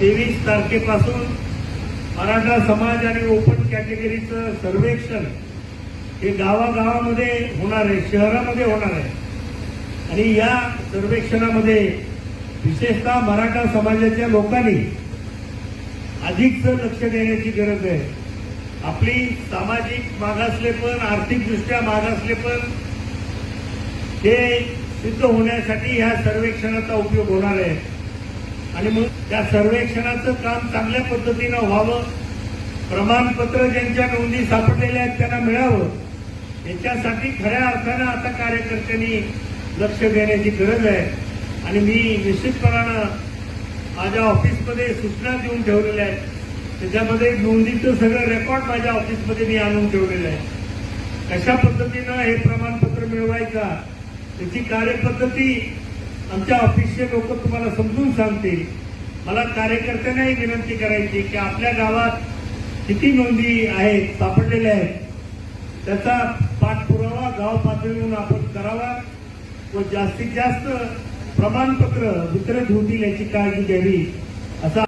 तेवीस तारखेपासून मराठा समाज आणि ओपन कॅटेगरीचं सर्वेक्षण हे गावागावामध्ये होणार आहे शहरामध्ये होणार आहे. आणि या सर्वेक्षणामध्ये विशेषतः मराठा समाजाच्या लोकांनी अधिकचं लक्ष देण्याची गरज आहे. आपली सामाजिक मागासलेपण आर्थिकदृष्ट्या मागासलेपण हे सिद्ध होण्यासाठी ह्या सर्वेक्षणाचा उपयोग होणार आहे. आणि मग त्या सर्वेक्षणाचं काम चांगल्या पद्धतीनं व्हावं प्रमाणपत्र ज्यांच्या नोंदी सापडलेल्या आहेत त्यांना मिळावं याच्यासाठी खऱ्या अर्थानं आता कार्यकर्त्यांनी लक्ष देण्याची गरज आहे. आणि मी निश्चितपणानं माझ्या ऑफिसमध्ये सूचना देऊन ठेवलेल्या आहेत. त्याच्यामध्ये नोंदीचं सगळं रेकॉर्ड माझ्या ऑफिसमध्ये मी आणून ठेवलेलं आहे. कशा पद्धतीनं हे प्रमाणपत्र मिळवायचा त्याची कार्यपद्धती आमच्या ऑफिसचे लोक तुम्हाला समजून सांगतील. मला कार्यकर्त्यांनाही विनंती करायची की आपल्या गावात किती नोंदी आहेत सापडलेल्या आहेत त्याचा पाठपुरावा गाव पातळीवरून आपण करावा व जास्तीत जास्त प्रमाणपत्र वितरित होतील याची काळजी घ्यावी असा